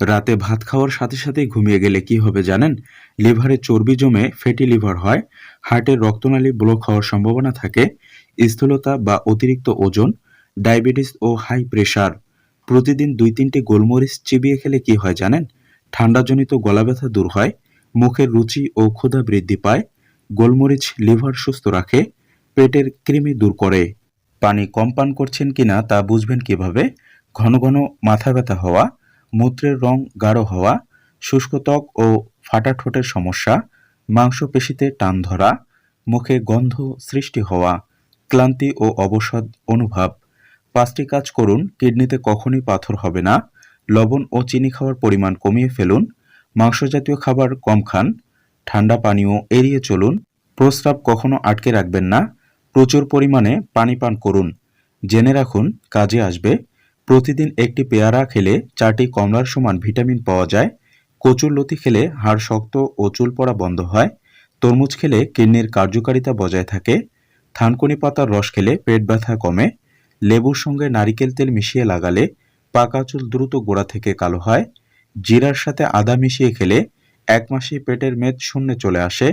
রাতে ভাত খাওয়ার সাথে সাথেই ঘুমিয়ে গেলে কি হবে জানেন? লিভারে চর্বি জমে ফ্যাটি লিভার হয়, হার্টের রক্তনালী ব্লক হওয়ার সম্ভাবনা থাকে, স্থূলতা বা অতিরিক্ত ওজন, ডায়াবেটিস ও হাই প্রেশার। প্রতিদিন দুই তিনটি গোলমরিচ চিবিয়ে খেলে কি হয় জানেন? ঠান্ডাজনিত গলা ব্যথা দূর হয়, মুখের রুচি ও ক্ষুধা বৃদ্ধি পায়, গোলমরিচ লিভার সুস্থ রাখে, পেটের কৃমি দূর করে। পানি কম পান করছেন কিনা তা বুঝবেন কীভাবে? ঘন ঘন মাথা ব্যথা হওয়া মূত্রের রং গাঢ় হওয়া, শুষ্ক ত্বক ও ফাটা ঠোঁটের সমস্যা, মাংসপেশিতে টান ধরা, মুখে গন্ধ সৃষ্টি হওয়া, ক্লান্তি ও অবসাদ অনুভব। পাঁচটি কাজ করুন, কিডনিতে কখনই পাথর হবে না। লবণ ও চিনি খাওয়ার পরিমাণ কমিয়ে ফেলুন। মাংস জাতীয় খাবার কম খান। ঠান্ডা পানীয় এড়িয়ে চলুন। প্রস্রাব কখনো আটকে রাখবেন না। প্রচুর পরিমাণে পানি পান করুন। জেনে রাখুন, কাজে আসবে। প্রতিদিন একটি পেয়ারা খেলে চারটি কমলার সমান ভিটামিন পাওয়া যায়। কচুর লতি খেলে হাড় শক্ত ও চুল পড়া বন্ধ হয়। তরমুজ খেলে কিডনির কার্যকারিতা বজায় থাকে। থানকুনি পাতার রস খেলে পেট ব্যথা কমে। লেবুর সঙ্গে নারিকেল তেল মিশিয়ে লাগালে পাকা চুল দ্রুত গোড়া থেকে কালো হয়। জিরার সাথে আদা মিশিয়ে খেলে এক মাসেই পেটের মেদ শূন্যে চলে আসে।